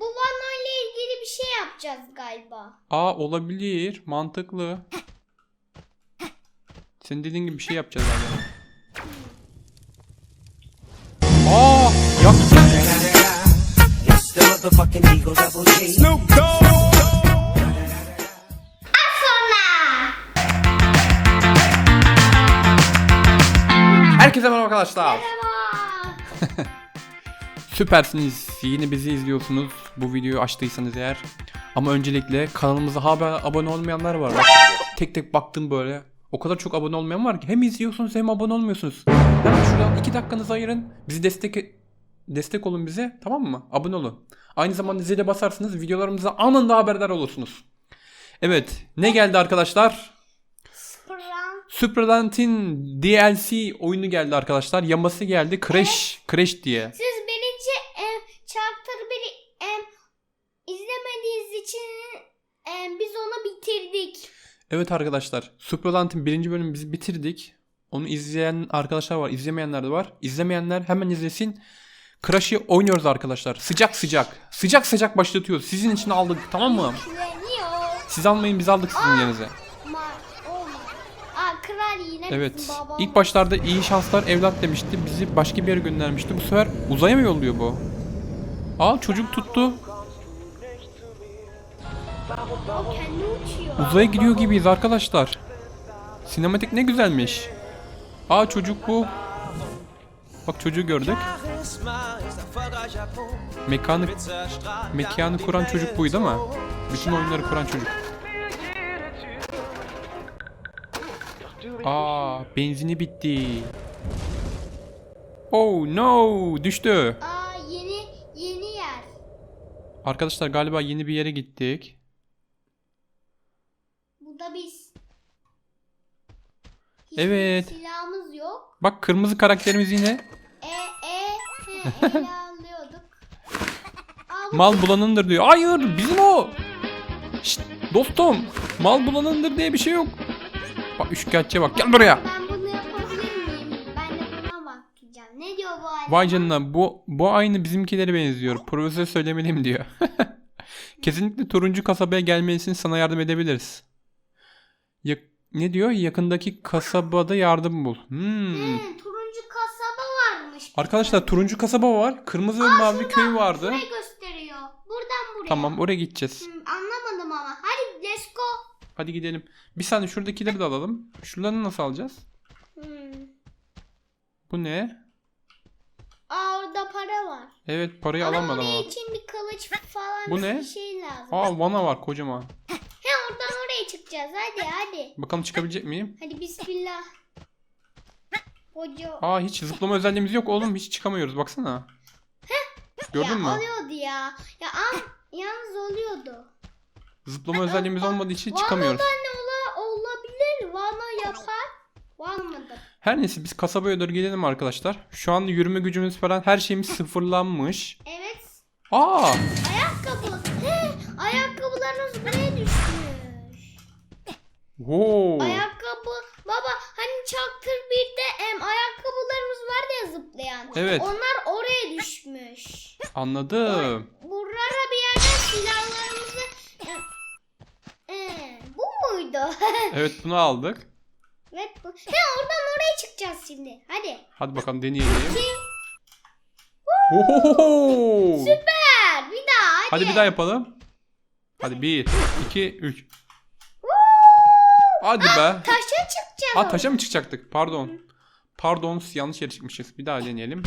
bu Vanna ile ilgili bir şey yapacağız galiba. Aa olabilir. Mantıklı. Senin dediğin gibi bir şey yapacağız galiba. Aa yaktı. Herkese merhaba arkadaşlar. Merhaba. Süpersiniz. Yine bizi izliyorsunuz. Bu videoyu açtıysanız eğer. Ama öncelikle kanalımıza hala abone olmayanlar var. Bak, tek tek baktım böyle. O kadar çok abone olmayan var ki hem izliyorsunuz hem abone olmuyorsunuz. Hemen şuradan 2 dakikanızı ayırın. Bizi destek destek olun bize tamam mı? Abone olun. Aynı zamanda zile basarsınız videolarımıza anında haberdar olursunuz. Evet ne geldi arkadaşlar? Spran. Superlant'in DLC oyunu geldi arkadaşlar. Yaması geldi. Crash, Crash diye. Siz birinci em, chapter biri em, izlemediğiniz için em, biz onu bitirdik. Evet arkadaşlar. Superlant'in birinci bölümü biz bitirdik. Onu izleyen arkadaşlar var. izlemeyenler de var. İzlemeyenler hemen izlesin. Crash'ı oynuyoruz arkadaşlar. Sıcak sıcak. Sıcak sıcak başlatıyoruz. Sizin için aldık tamam mı? Siz almayın biz aldık sizin yerinize. Ma oh yine Evet. İlk başlarda iyi şanslar evlat demişti. Bizi başka bir yere göndermişti. Bu sefer uzaya mı yolluyor bu? Aa çocuk tuttu. O kendi uçuyor. Uzaya gidiyor gibiyiz arkadaşlar. Sinematik ne güzelmiş. Aa çocuk bu. Bak çocuğu gördük. Mekanı, mekanı kuran çocuk buydu ama. Bütün oyunları kuran çocuk. Aa benzini bitti. Oh no düştü. Aa yeni yeni yer. Arkadaşlar galiba yeni bir yere gittik. Bu da biz. Hiç Evet. silahımız yok. Bak kırmızı karakterimiz yine. E e he, ele alıyorduk. Aa, bu Mal bulanındır diyor. Hayır bizim o. Şşt, dostum. Mal bulanındır diye bir şey yok. Bak üçkağıtçıya bak gel buraya. Ben bunu yapabilir miyim? Ben de buna bakacağım. Ne diyor bu ay? Vay canına bu, bu aynı bizimkilere benziyor. Profesör söylemeliyim diyor. Kesinlikle turuncu kasabaya gelmelisin sana yardım edebiliriz. Ya- ne diyor? Yakındaki kasabada yardım bul. Hmm. Hı, turuncu kasaba varmış. Arkadaşlar turuncu kasaba var. Kırmızı ve mavi köy vardı. Burayı gösteriyor. Buradan buraya. Tamam oraya gideceğiz. Hı, anlamadım ama. Hadi let's go. Hadi gidelim. Bir saniye şuradakileri de alalım. Şuralarını nasıl alacağız? Hmm. Bu ne? Aa orada para var. Evet parayı Ama alamadım ama. için bir kılıç falan Bu bir ne? şey lazım. Aa vana var kocaman. He oradan oraya çıkacağız. Hadi hadi. Bakalım çıkabilecek miyim? Hadi bismillah. Hoca. Aa hiç zıplama özelliğimiz yok oğlum. Hiç çıkamıyoruz baksana. Gördün ya, mü? oluyordu ya. Ya am, yalnız oluyordu. Zıplama özelliğimiz olmadığı için çıkamıyoruz. Vana'da ne ola, olabilir? Vana yapar. Vana'da. Her neyse biz kasabaya doğru gidelim arkadaşlar. Şu anda yürüme gücümüz falan her şeyimiz sıfırlanmış. Evet. Aa Ayakkabı. He, ayakkabılarınız buraya düşmüş. Wow. Ayakkabı. Baba hani Chapter 1'de em, ayakkabılarımız vardı ya zıplayan. Evet. Onlar oraya düşmüş. Anladım. Buraya bir yerden silahlarımızı... Ee, bu muydu? Evet bunu aldık. evet bu. He oradan oraya çıkacağız şimdi. Hadi. Hadi bakalım deneyelim. Ohohoho. Süper. Bir daha hadi. Hadi bir daha yapalım. Hadi bir, iki, üç. Hadi be. Taşa çıkacağız. Aa taşa mı çıkacaktık? Pardon. Pardon yanlış yere çıkmışız. Bir daha deneyelim.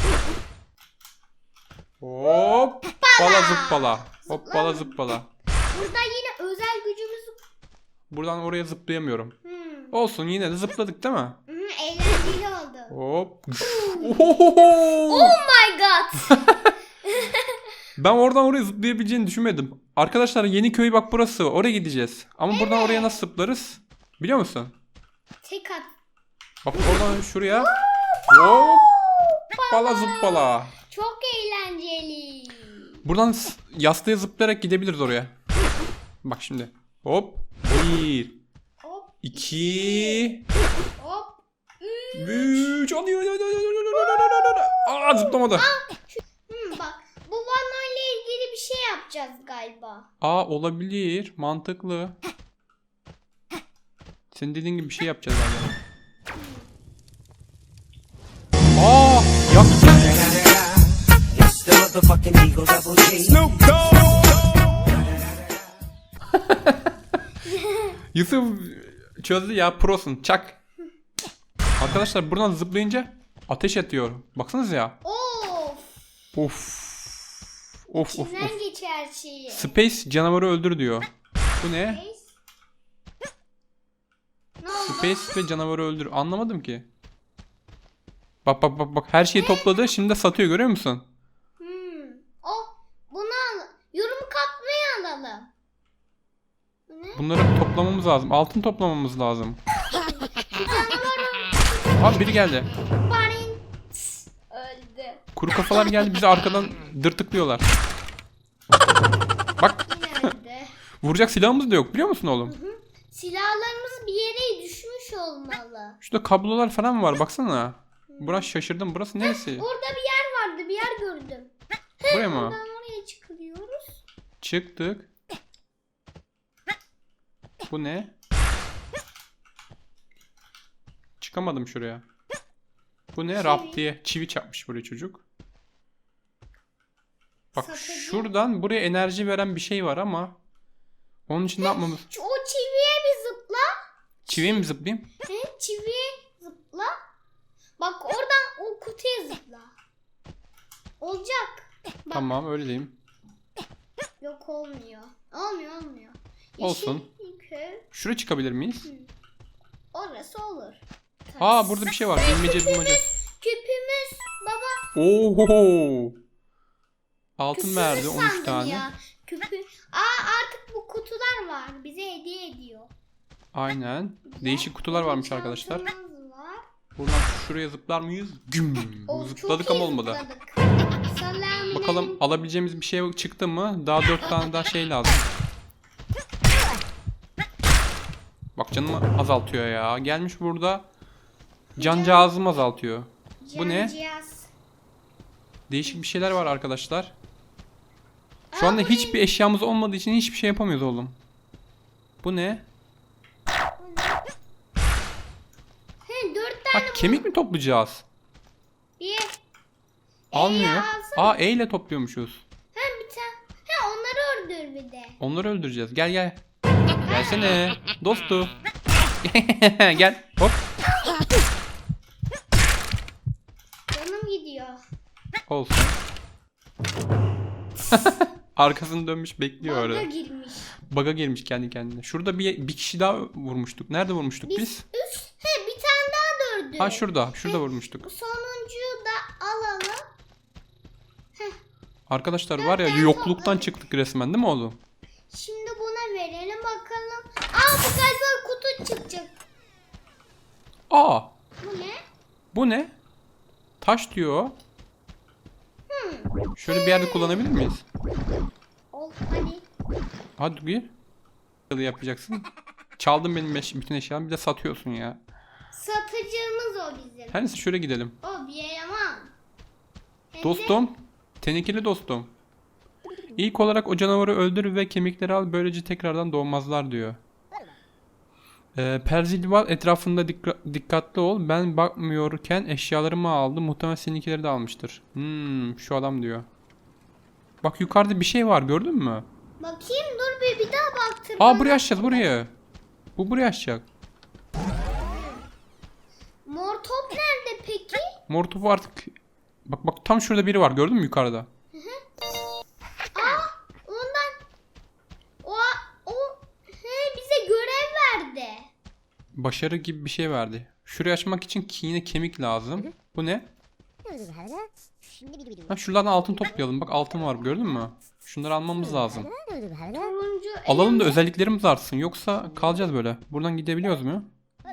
Hop. Bala zıppala. Hoppala zıppala. Burada yine özel gücümüz... Buradan oraya zıplayamıyorum. Hmm. Olsun yine de zıpladık değil mi? Hı, eğlenceli oldu. Hop. Oh my god. Ben oradan oraya zıplayabileceğini düşünmedim. Arkadaşlar yeni köy bak burası. Oraya gideceğiz. Ama buradan oraya nasıl zıplarız? Biliyor musun? Tek at. Bak oradan şuraya. Hop. Bala zıppala. Çok eğlenceli. Buradan yastığa zıplayarak gidebiliriz oraya. Bak şimdi. Hop. Bir. Hop iki, hop. Üç. Aa zıplamadı. Hmm, bak bu Vanna ile ilgili bir şey yap. yapacağız galiba. Aa olabilir. Mantıklı. Senin dediğin gibi bir şey yapacağız galiba. Aa yaktı. Yusuf çözdü ya prosun çak. Arkadaşlar buradan zıplayınca ateş atıyor. Baksanız ya. Of. Of. Of of İçinden of. geç her şeyi. Space canavarı öldür diyor. Bu ne? Space ve canavarı öldür. Anlamadım ki. Bak bak bak bak her şeyi topladı şimdi de satıyor görüyor musun? Hmm. O bunu al. Yorum katmayı alalım. Ne? Bunları toplamamız lazım. Altın toplamamız lazım. Abi biri geldi. Barin öldü. Kuru kafalar geldi bizi arkadan dırtıklıyorlar. Bak vuracak silahımız da yok biliyor musun oğlum? Silahlarımız bir yere düşmüş olmalı. Şurada kablolar falan var baksana. Burası şaşırdım. Burası neresi? Orada bir yer vardı. Bir yer gördüm. Buraya mı? Buradan oraya çıkıyoruz. Çıktık. Bu ne? Çıkamadım şuraya. Bu ne? Rap diye çivi çakmış buraya çocuk. Bak Satıcı. şuradan buraya enerji veren bir şey var ama onun için ne yapmamız? O zıpla. Çiviye mi zıplayayım? He, çiviye zıpla. Bak oradan o kutuya zıpla. Olacak. Bak. Tamam öyle diyeyim. Yok olmuyor. Olmuyor olmuyor. Olsun. Köy Şuraya çıkabilir miyiz? orası olur. Aa burada bir şey var. Bilmece bulmaca. Küpümüz baba. Oho! Altın verdi 13 sandım tane. Ya. Küpü. Aa artık bu kutular var. Bize hediye ediyor. Aynen. Değişik kutular varmış arkadaşlar. Buradan şuraya zıplar mıyız? Güm. Zıpladık ama olmadı. zıpladık. Bakalım alabileceğimiz bir şey çıktı mı? Daha 4 tane daha şey lazım. Bak canımı azaltıyor ya. Gelmiş burada. Cancağızım azaltıyor. Bu ne? Cihaz. Değişik bir şeyler var arkadaşlar. Şu anda hiçbir eşyamız olmadığı için hiçbir şey yapamıyoruz oğlum. Bu ne? He, dört Ha tane kemik mi toplayacağız? bir. Almıyor. Aa E ile topluyormuşuz. He bir tane. He onları öldür bir de. Onları öldüreceğiz. Gel gel. Gelsene. Dostu. gel. Hop. Canım gidiyor. Olsun. Arkasını dönmüş bekliyor orada. girmiş. Baga girmiş kendi kendine. Şurada bir bir kişi daha vurmuştuk. Nerede vurmuştuk Biz, biz? üç. He bir tane daha dördü. Ha şurada. Şurada vurmuştuk. Sonuncuyu da alalım. Arkadaşlar var ya yokluktan çıktık resmen değil mi oğlum? Şimdi buna verelim bakalım. Aa bu galiba kutu çıkacak. Aa Bu ne? bu ne? Taş diyor. Hmm. Şöyle bir yerde kullanabilir miyiz? Ol hadi. Hadi gir. Yapacaksın? Çaldın benim bütün eşyalarımı bir de satıyorsun ya. Satıcımız o bizim. Her neyse şöyle gidelim. O bir eleman. Hem de Dostum, tenekeli dostum. İlk olarak o canavarı öldür ve kemikleri al böylece tekrardan doğmazlar diyor. Ee, Perzilval etrafında dikka- dikkatli ol. Ben bakmıyorken eşyalarımı aldı. Muhtemelen seninkileri de almıştır. Hmm, şu adam diyor. Bak yukarıda bir şey var gördün mü? Bakayım dur bir, bir daha baktır. Aa buraya açacağız buraya. Bu buraya açacak. Mor top nerede peki? Mor topu artık... Bak bak tam şurada biri var gördün mü yukarıda? Aa ondan. O, o he, bize görev verdi. Başarı gibi bir şey verdi. Şurayı açmak için yine kemik lazım. Bu ne? Ha şuradan altın toplayalım. Bak altın var gördün mü? Şunları almamız lazım. Turuncu Alalım da özelliklerimiz artsın. Yoksa kalacağız böyle. Buradan gidebiliyoruz mu?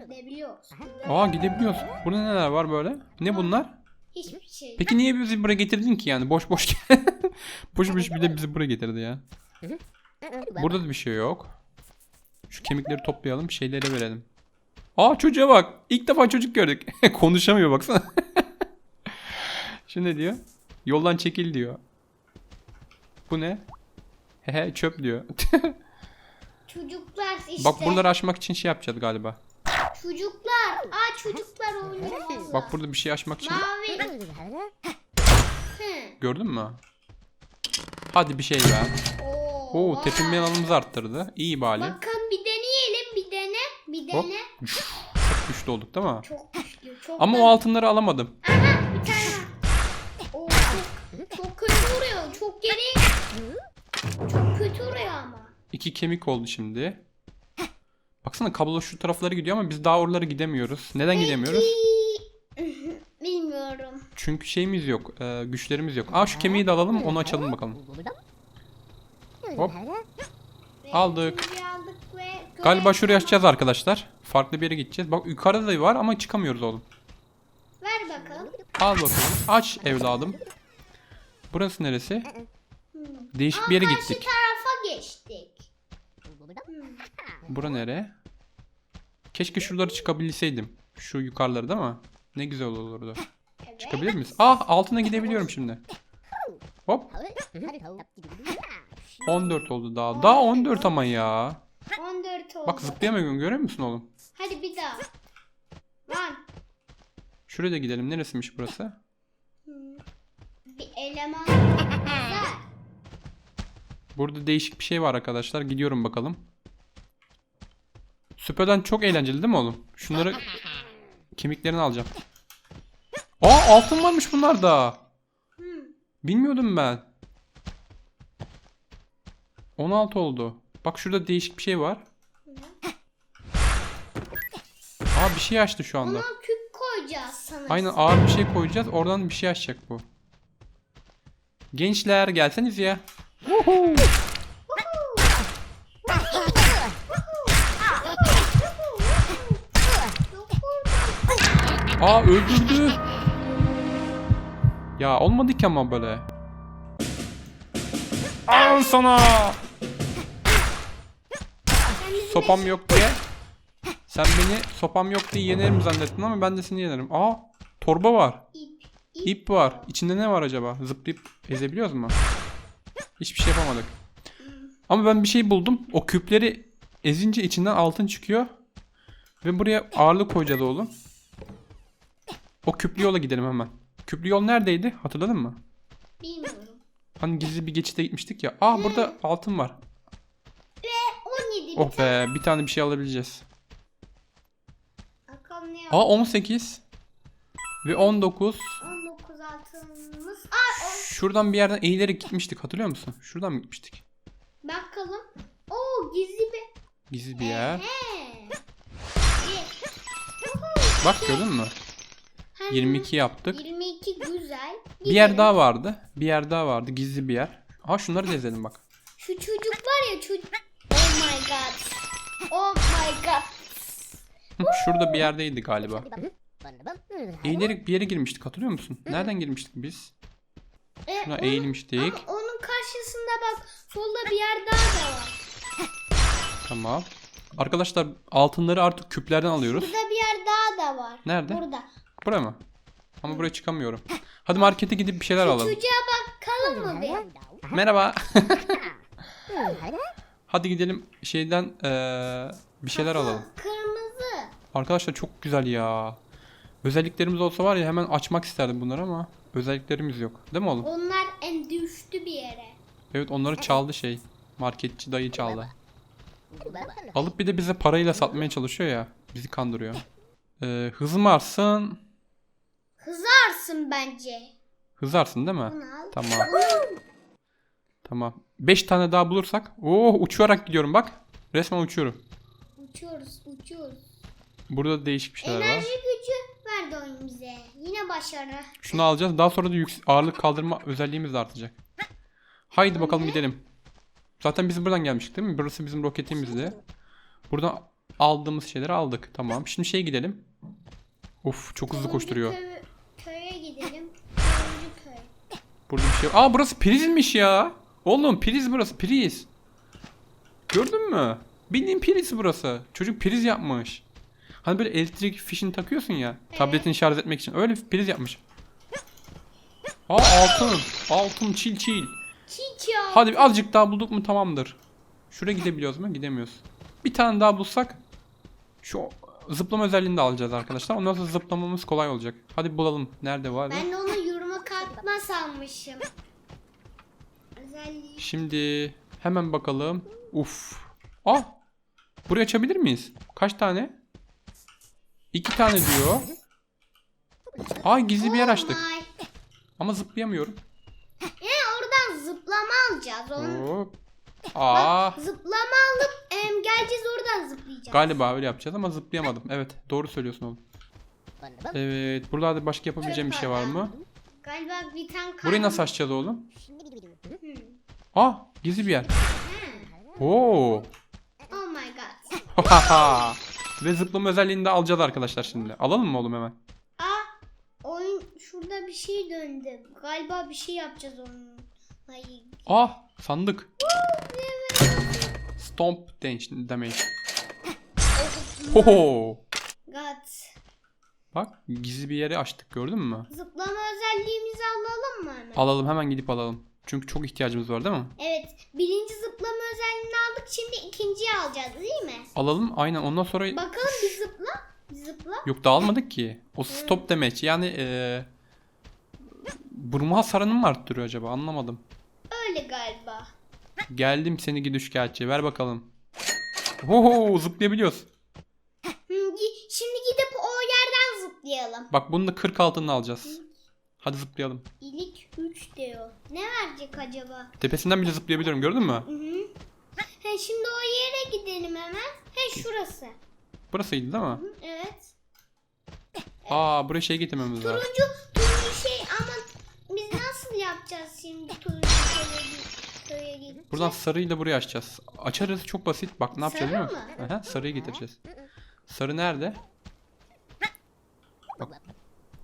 Edebiliyoruz. Aa gidebiliyoruz. Burada neler var böyle? Ne bunlar? Hiçbir şey. Peki niye bizi buraya getirdin ki yani? Boş boş. boş boş bir de bizi buraya getirdi ya. Burada da bir şey yok. Şu kemikleri toplayalım. Şeylere verelim. Aa çocuğa bak. İlk defa çocuk gördük. Konuşamıyor baksana. Şu ne diyor? Yoldan çekil diyor. Bu ne? Hehe çöp diyor. Çocuklar işte. Bak buraları açmak için şey yapacağız galiba. Çocuklar. Aa çocuklar oynuyor. Bak burada bir şey açmak için. Mavi. Hı. Gördün mü? Hadi bir şey ver. Oo, Oo tepinme alanımızı arttırdı. İyi bari. Bakın bir deneyelim. Bir dene. Bir Hop. dene. Çok güçlü olduk değil mi? Çok güçlü. Çok Ama da- o altınları alamadım. Aha bir tane. Oo, çok, çok kötü vuruyor. Çok geri. Çok kötü vuruyor ama. İki kemik oldu şimdi. Baksana kablo şu taraflara gidiyor ama biz daha oralara gidemiyoruz. Neden gidemiyoruz? Bilmiyorum. Çünkü şeyimiz yok. e, güçlerimiz yok. Aa şu kemiği de alalım onu açalım bakalım. Hop. Aldık. ikinciyi aldık ve Galiba şuraya açacağız arkadaşlar. Farklı bir yere gideceğiz. Bak yukarıda da var ama çıkamıyoruz oğlum. Ver bakalım. Al bakalım. Aç evladım. Burası neresi? Değişik bir yere Aa, gittik. Karşı tarafa geçtik. Bura nere? Keşke şuraları çıkabilseydim. Şu yukarıları değil mi? Ne güzel olurdu. Evet. Çıkabilir miyiz? Ah altına gidebiliyorum şimdi. Hop 14 oldu daha. Daha 14 ama ya. 14 oldu. Bak zıplayamıyorum görüyor musun oğlum? Hadi bir daha. Lan. Şuraya da gidelim. Neresiymiş burası? Bir eleman. Burada değişik bir şey var arkadaşlar. Gidiyorum bakalım. Süperden çok eğlenceli değil mi oğlum? Şunları kemiklerini alacağım. Aa altın varmış bunlarda. Bilmiyordum ben. 16 oldu. Bak şurada değişik bir şey var. Aa bir şey açtı şu anda. Ona küp koyacağız sanırsın. Aynen ağır bir şey koyacağız. Oradan bir şey açacak bu. Gençler gelseniz ya. Aa öldürdü. Ya olmadı ki ama böyle. Al sana. Sopam yok diye. Sen beni sopam yok diye yenerim zannettin ama ben de seni yenerim. Aa torba var. İp. Var. İçinde ne var acaba? Zıplayıp ezebiliyoruz mu? Hiçbir şey yapamadık. Ama ben bir şey buldum. O küpleri ezince içinden altın çıkıyor. Ve buraya ağırlık koyacağız oğlum. O küplü yola gidelim hemen. Küplü yol neredeydi? Hatırladın mı? Bilmiyorum. Hani gizli bir geçide gitmiştik ya. Aa burada altın var. 17 Oh be bir tane bir şey alabileceğiz. Bakalım ne Aa 18. Ve 19. 19 altınımız. Aa, o- Şuradan bir yerden eğilerek gitmiştik hatırlıyor musun? Şuradan mı gitmiştik? bakalım. Oo gizli bir. Gizli bir yer. He. Bak gördün mü? Hem 22 yaptık. 22 güzel. Bir yer daha vardı. Bir yer daha vardı. Gizli bir yer. Ha şunları da ezelim bak. Şu çocuk var ya çocuk. Oh my god. Oh my god. Hı, Şurada bir yerdeydi galiba. Eğilerek bir yere girmiştik hatırlıyor musun? Nereden girmiştik biz? E, Şuna onun- eğilmiştik. Ama onun karşısında bak solda bir yer daha da var. Tamam. Arkadaşlar altınları artık küplerden alıyoruz. Burada bir yer daha da var. Nerede? Burada. Buraya mı? Ama buraya çıkamıyorum. Hadi markete gidip bir şeyler alalım. Çocuğa bakalım mı bir? Merhaba. Hadi gidelim şeyden eee, bir şeyler alalım. Kırmızı. Arkadaşlar çok güzel ya. Özelliklerimiz olsa var ya hemen açmak isterdim bunları ama özelliklerimiz yok. Değil mi oğlum? Onlar en düştü bir yere. Evet onları çaldı şey. Marketçi dayı çaldı. Alıp bir de bize parayla satmaya çalışıyor ya. Bizi kandırıyor. Ee, hızım artsın. Kızarsın bence. Hızarsın değil mi? Bunu al. Tamam. Tamam. 5 tane daha bulursak. Oo uçarak gidiyorum bak. Resmen uçuyorum. Uçuyoruz, uçuyoruz. Burada değişik bir şeyler var. Enerji gücü verdi oyun bize. Yine başarı. Şunu alacağız. Daha sonra da yüksek ağırlık kaldırma özelliğimiz de artacak. Haydi bakalım gidelim. Zaten biz buradan gelmiştik değil mi? Burası bizim roketimizdi. Buradan aldığımız şeyleri aldık. Tamam. Şimdi şeye gidelim. Of çok hızlı koşturuyor. köy- köye gidelim. Turuncu köy. Burada bir şey Aa burası prizmiş ya. Oğlum priz burası priz. Gördün mü? Bildiğin priz burası. Çocuk priz yapmış. Hani böyle elektrik fişini takıyorsun ya. Tabletini şarj etmek için. Öyle priz yapmış. Aa altın. Altın çil çil. Çiço. Hadi azıcık daha bulduk mu tamamdır. Şuraya gidebiliyoruz mu? Gidemiyoruz. Bir tane daha bulsak şu zıplama özelliğini de alacağız arkadaşlar. Ondan sonra zıplamamız kolay olacak. Hadi bulalım. Nerede var? Ben de katma sanmışım. Özelliği. Şimdi hemen bakalım. Uf. Ah. Burayı açabilir miyiz? Kaç tane? İki tane diyor. Aa gizli bir yer açtık. Oh. Ama zıplayamıyorum. E oradan zıplama alacağız. Onu Hop. Aa. zıplama alıp em, geleceğiz oradan zıplayacağız. Galiba öyle yapacağız ama zıplayamadım. Evet doğru söylüyorsun oğlum. Evet buralarda başka yapabileceğim bir şey var mı? Galiba bir tane. Burayı nasıl açacağız oğlum? Aa gizli bir yer. Oo. Oh my god. Ve zıplama özelliğini de alacağız arkadaşlar şimdi. Alalım mı oğlum hemen? Aa oyun şurada bir şey döndü. Galiba bir şey yapacağız onunla ilgili. Ah sandık. Stomp demek. Hoho. God. Bak gizli bir yeri açtık gördün mü? Zıplama özelliğimizi alalım mı hemen? Alalım hemen gidip alalım. Çünkü çok ihtiyacımız var değil mi? Evet. Birinci zıplama özelliğini aldık. Şimdi ikinciyi alacağız değil mi? Alalım aynen ondan sonra Bakalım bir zıpla. Bir zıpla. yok da almadık ki. O stop demek yani eee burma hasarını mı arttırıyor acaba anlamadım. Öyle galiba. Geldim seni gidi şikayetçi ver bakalım. Oho zıplayabiliyoruz. Hı, gi- Şimdi gidip o yerden zıplayalım. Bak bunu da 40 altını alacağız. Hadi zıplayalım. İlik 3 diyor. Ne verecek acaba? Tepesinden bile zıplayabiliyorum gördün mü? Hı hı. He, şimdi o yere gidelim hemen. He şurası. Burasıydı değil mi? Hı, Evet. Aa buraya şey getirmemiz lazım. Turuncu, turuncu şey ama biz nasıl yapacağız şimdi turuncu gi- köye gidip? Buradan sarıyla buraya açacağız. Açarız çok basit. Bak ne yapacağız Sarı musun? mı? Aha, sarıyı getireceğiz. Sarı nerede? Bak.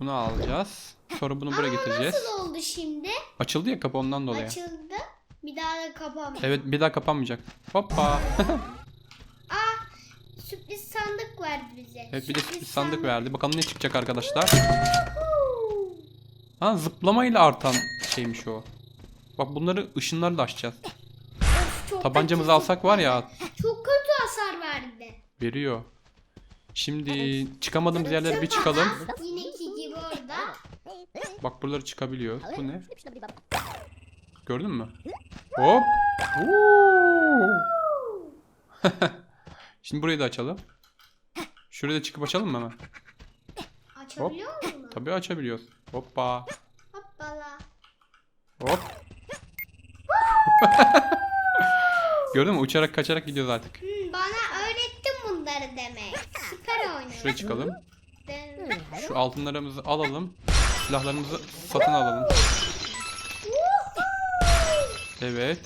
Bunu alacağız. Sonra bunu buraya getireceğiz. nasıl oldu şimdi? Açıldı ya kapı ondan dolayı. Açıldı. Bir daha da kapanmadı. Evet bir daha kapanmayacak. Hoppa. Aa sürpriz sandık verdi bize. evet bir de sürpriz sandık verdi. Bakalım ne çıkacak arkadaşlar. Ha zıplamayla artan şeymiş o. Bak bunları ışınlarla açacağız. Of, Tabancamızı alsak var ya Çok kötü hasar verdi. veriyor. Şimdi çıkamadığımız yerlere bir çıkalım. Yineki gibi orada. Bak buraları çıkabiliyor. Bu ne? Gördün mü? Hop. Şimdi burayı da açalım. Şuraya da çıkıp açalım mı hemen? Açabiliyor musun? Tabii açabiliyoruz. Hoppa. Hoppala. Hop. Gördün mü? Uçarak kaçarak gidiyoruz artık. Hmm, bana öğrettin bunları demek. Süper oynuyor. Şuraya çıkalım. Şu altınlarımızı alalım. Silahlarımızı satın alalım. Evet.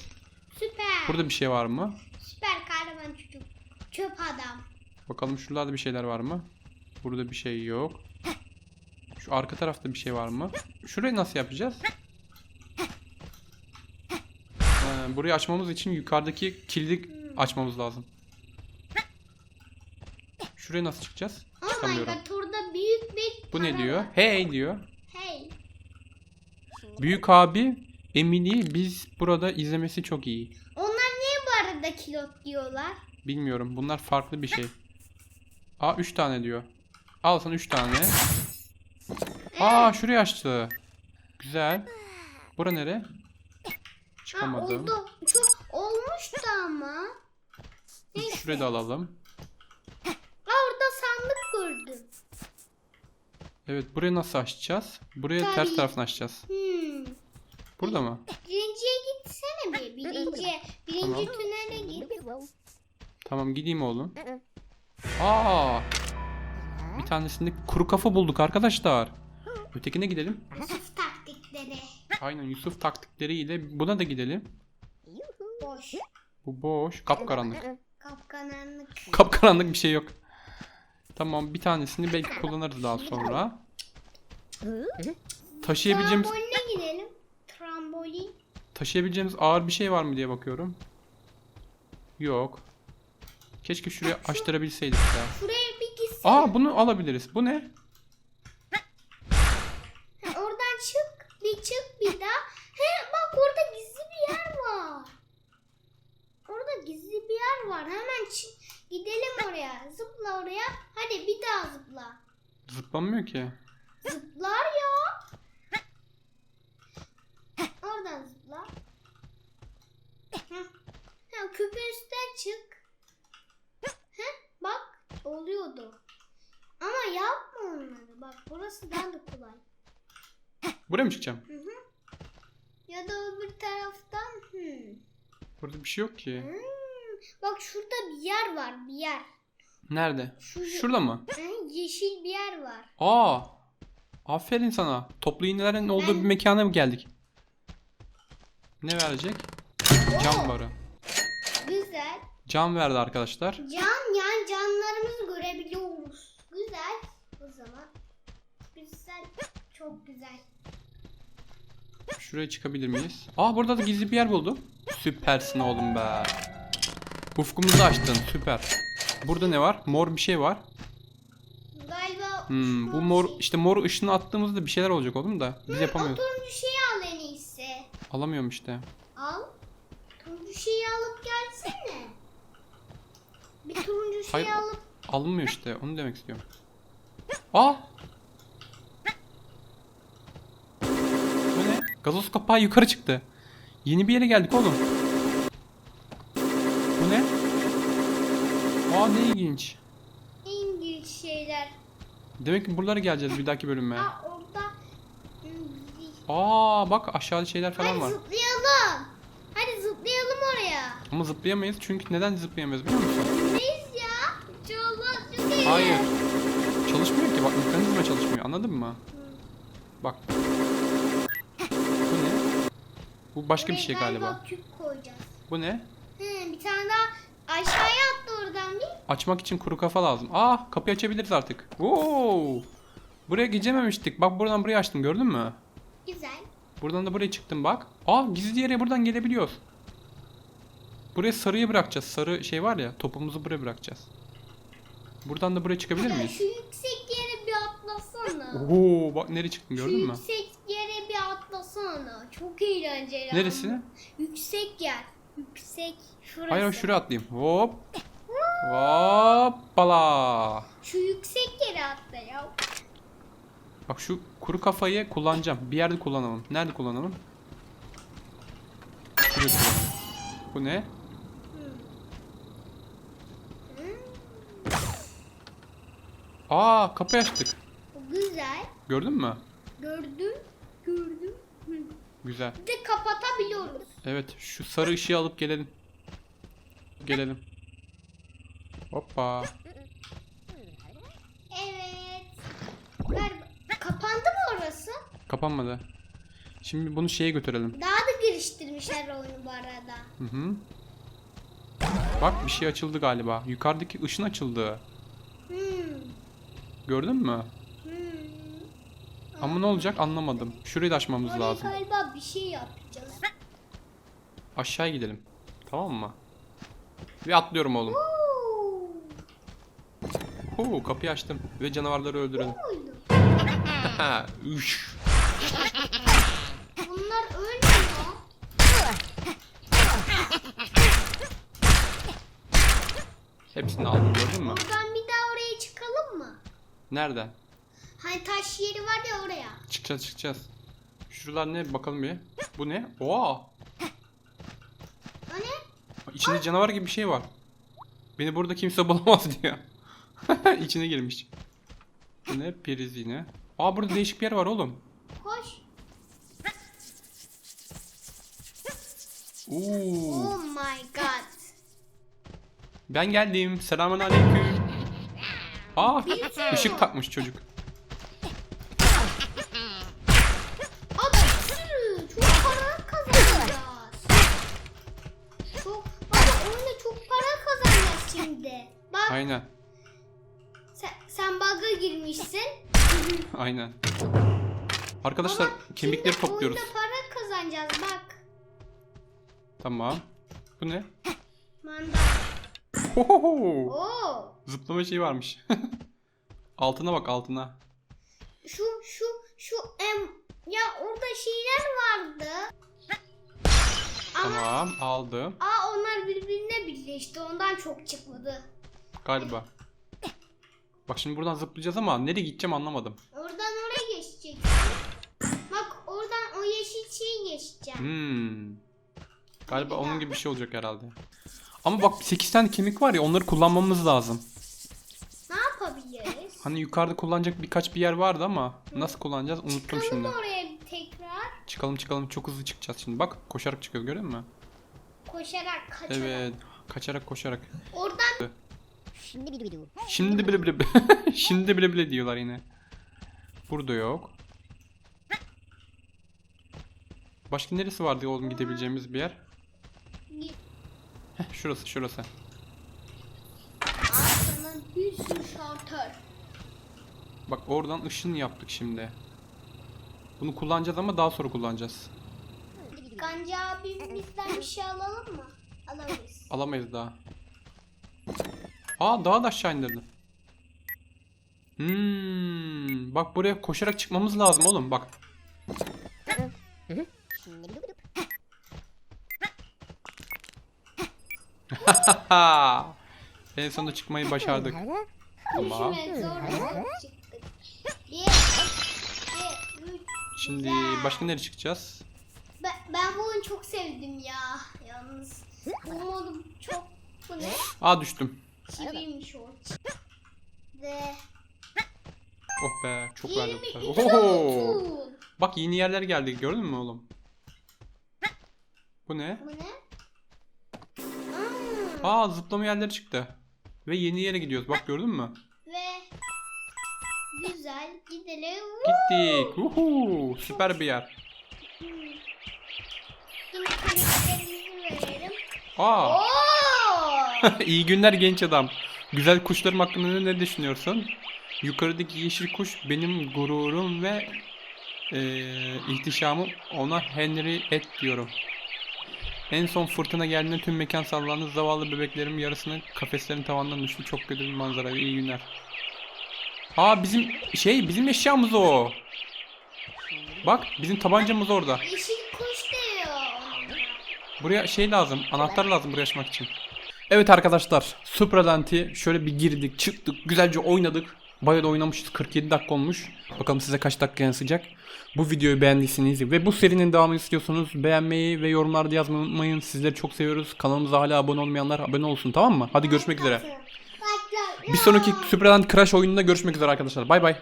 Süper. Burada bir şey var mı? Süper kahraman çocuk. Çöp adam. Bakalım şuralarda bir şeyler var mı? Burada bir şey yok. Şu arka tarafta bir şey var mı? Şurayı nasıl yapacağız? Ee, burayı açmamız için yukarıdaki kilidi açmamız lazım. Şuraya nasıl çıkacağız? Oh my Çıkamıyorum. god orada büyük bir Bu ne para diyor? var. Hey diyor. Hey. Büyük abi Emily biz burada izlemesi çok iyi. Onlar niye bu arada kilot diyorlar? Bilmiyorum. Bunlar farklı bir şey. Aa 3 tane diyor. Al sana 3 tane. Aa şurayı açtı. Güzel. Bura nere? Ha Çıkamadım. oldu. Çok olmuştu ama. Şurayı da alalım. Gördüm. Evet burayı nasıl açacağız? Buraya Tabii. ters tarafını açacağız. Hmm. Burada mı? Birinciye gitsene bir. Birinci, birinci Tamam. tünele git. Tamam gideyim oğlum. Aa! Bir tanesinde kuru kafa bulduk arkadaşlar. Ötekine gidelim. Yusuf taktikleri. Aynen Yusuf taktikleriyle buna da gidelim. Boş. Bu boş. Kapkaranlık. Kapkaranlık. Kapkaranlık bir şey yok. Tamam bir tanesini belki kullanırız daha sonra. Taşıyabileceğimiz Tramboline gidelim. Trambolin. taşıyabileceğimiz ağır bir şey var mı diye bakıyorum. Yok. Keşke şuraya açtırabilseydik ya. Şuraya bir gitsene. Aa bunu alabiliriz. Bu ne? Ha, Oradan çık. Bir çık bir daha. He bak orada gizli bir yer var. Hemen gidelim oraya. Zıpla oraya. Hadi bir daha zıpla. Zıplamıyor ki. Zıplar ya. Oradan zıpla. Ha, küpün üstüne çık. Heh, bak oluyordu. Ama yapma onları. Bak burası daha da kolay. Buraya mı çıkacağım? Hı hı. Ya da öbür taraftan. Hmm. Burada bir şey yok ki. Hmm. Bak şurada bir yer var bir yer. Nerede? Şu Şurada mı? Yeşil bir yer var. Aa. Aferin sana. Toplu iğnelerin olduğu Ben- bir mekana mı geldik? Ne verecek? Cam barı. Güzel. Cam verdi arkadaşlar. Can yani canlarımızı görebiliyoruz. Güzel. O zaman güzel. Çok güzel. Şuraya çıkabilir miyiz? Aa burada da gizli bir yer buldum. Süpersin oğlum be. Ufkumuzu açtın süper. Burada ne var? Mor bir şey var. Galiba Hmm, bu mor şey- işte mor ışını attığımızda bir şeyler olacak oğlum da biz yapamıyoruz. O turuncu şeyi al en iyisi. Alamıyorum işte. Al. Turuncu şeyi alıp gelsene. Bir turuncu şeyi Hayır. alıp Alınmıyor işte onu demek istiyorum. Aa! Bu ne? Gazoz kapağı yukarı çıktı. Yeni bir yere geldik oğlum. Bu ne? İlginç. İngiliz şeyler. Demek ki buralara geleceğiz bir dahaki bölüme. Aa orada Aa bak aşağıda şeyler falan Hadi var. zıplayalım. Hadi zıplayalım oraya. Ama zıplayamayız çünkü neden zıplayamıyoruz biliyor musun? Neyiz ya? Çok iyi. Hayır. Çalışmıyor ki bak mekanizma çalışmıyor anladın mı? Bak. Bu ne? Bu başka bir şey galiba. küp koyacağız. Bu ne? Hı, bir tane daha aşağıya attı oradan bir. Açmak için kuru kafa lazım. Aa kapıyı açabiliriz artık. Oo! Buraya geçememiştik. Bak buradan buraya açtım gördün mü? Güzel. Buradan da buraya çıktım bak. Aa gizli yere buradan gelebiliyoruz. Buraya sarıyı bırakacağız. Sarı şey var ya topumuzu buraya bırakacağız. Buradan da buraya çıkabilir miyiz? şu yüksek yere bir atlasana. Oo bak nereye çıktın Şu gördün mü? yüksek yere bir atlasana. Çok eğlenceli. Neresi? ama. Yüksek yer. Yüksek. Şurası. Hayır şuraya atlayayım. Hop. Hoppala. Şu yüksek yere atla ya. Bak şu kuru kafayı kullanacağım. Bir yerde kullanalım. Nerede kullanalım? Kullanalım. Bu ne? Aa kapıyı açtık. Güzel. Gördün mü? Gördüm. Gördüm. Güzel. Bir de kapatabiliyoruz. Evet şu sarı ışığı alıp gelelim. Gelelim. Hoppa. Evet. Ver. Kapandı mı orası? Kapanmadı. Şimdi bunu şeye götürelim. Daha da geliştirmişler oyunu bu arada. Hı hı. Bak bir şey açıldı galiba. Yukarıdaki ışın açıldı. Hmm. Gördün mü? Hmm. Ama ne olacak anlamadım. Şurayı da açmamız Oraya lazım. galiba bir şey yapacağız. Aşağı gidelim. Tamam mı? Ve atlıyorum oğlum. Oo. Huu, kapıyı açtım. Ve canavarları öldürelim. Üş. Bunlar ölmüyor. Hepsini aldım gördün mü? Buradan bir daha oraya çıkalım mı? Nereden? Hani taş yeri var ya oraya. Çıkacağız çıkacağız. Şuralar ne bakalım bir. Bu ne? Oha. O ne? İçinde canavar gibi bir şey var. Beni burada kimse bulamaz diyor. İçine girmiş. Ne? Periz yine. Aa burada değişik bir yer var oğlum. Koş. Oo. Oh my god. Ben geldim. Selamun aleyküm. Aa ışık takmış çocuk. Abi sürü. Çok para kazanacağız. Çok, abi oyunda çok para kazanacağız şimdi. Bak Aynen. sen, sen bug'a girmişsin. Aynen. Arkadaşlar Ama kemikleri şimdi topluyoruz. Oyunda para kazanacağız bak. Tamam. Bu ne? Manda. Hohoho. Oo. Zıplama şeyi varmış. altına bak altına. Şu şu şu em ya orada şeyler vardı. Ama Tamam aldım. aa onlar birbirine bir iyileşti. Ondan çok çıkmadı. Galiba. Bak şimdi buradan zıplayacağız ama nereye gideceğim anlamadım. Oradan oraya geçeceksin. Bak oradan o yeşil şeyi geçeceğim. Hmm. Galiba onun gibi bir şey olacak herhalde. Ama bak 8 tane kemik var ya onları kullanmamız lazım. Ne yapabiliriz? Hani yukarıda kullanacak birkaç bir yer vardı ama nasıl kullanacağız unuttum Çıkalım şimdi. oraya bir tekrar. Çıkalım çıkalım çok hızlı çıkacağız şimdi. Bak koşarak çıkıyoruz görüyor musun? Koşarak kaçarak. Evet. Kaçarak koşarak. Oradan Şimdi bile bile şimdi bile bile diyorlar yine. Burada yok. Başka neresi vardı oğlum gidebileceğimiz bir yer? Heh, şurası şurası. Bir sürü. Bak oradan ışın yaptık şimdi. Bunu kullanacağız ama daha sonra kullanacağız. Gancı abimizden bir şey alalım mı? Alamayız. Alamayız daha. Aa daha da aşağı indirdi. Hmm, bak buraya koşarak çıkmamız lazım oğlum bak. en sonunda çıkmayı başardık. Tamam. Şimdi başka nereye çıkacağız? Ben, ben bu oyunu çok sevdim ya. Yalnız bu modu çok bu ne? Aa düştüm. Çiviymiş o. Ve Oh be çok verdim. 23 Oho! Bak yeni yerler geldi gördün mü oğlum? Bu ne? Bu ne? Aa, Aa zıplama yerleri çıktı. Ve yeni yere gidiyoruz. Bak gördün mü? ve güzel gidelim. Gittik. Uhu, süper bir yer. Yine karakterimizi verelim. Aa, Oo! iyi günler genç adam. Güzel kuşlarım hakkında ne, düşünüyorsun? Yukarıdaki yeşil kuş benim gururum ve eee ihtişamım ona Henry et diyorum. En son fırtına geldiğinde tüm mekan sallandı. Zavallı bebeklerim yarısını kafeslerin tavandan düştü. Çok kötü bir manzara. İyi günler. Aa bizim şey bizim eşyamız o. Bak bizim tabancamız orada. Yeşil kuş diyor. Buraya şey lazım. Anahtar lazım buraya açmak için. Evet arkadaşlar. Supralanti şöyle bir girdik çıktık. Güzelce oynadık. Bayağı da oynamışız. 47 dakika olmuş. Bakalım size kaç dakika yansıyacak. Bu videoyu beğendiyseniz ve bu serinin devamını istiyorsanız beğenmeyi ve yorumlarda yazmayı unutmayın. Sizleri çok seviyoruz. Kanalımıza hala abone olmayanlar abone olsun tamam mı? Hadi görüşmek üzere. Bir sonraki Supralanti Crash oyununda görüşmek üzere arkadaşlar. Bay bay.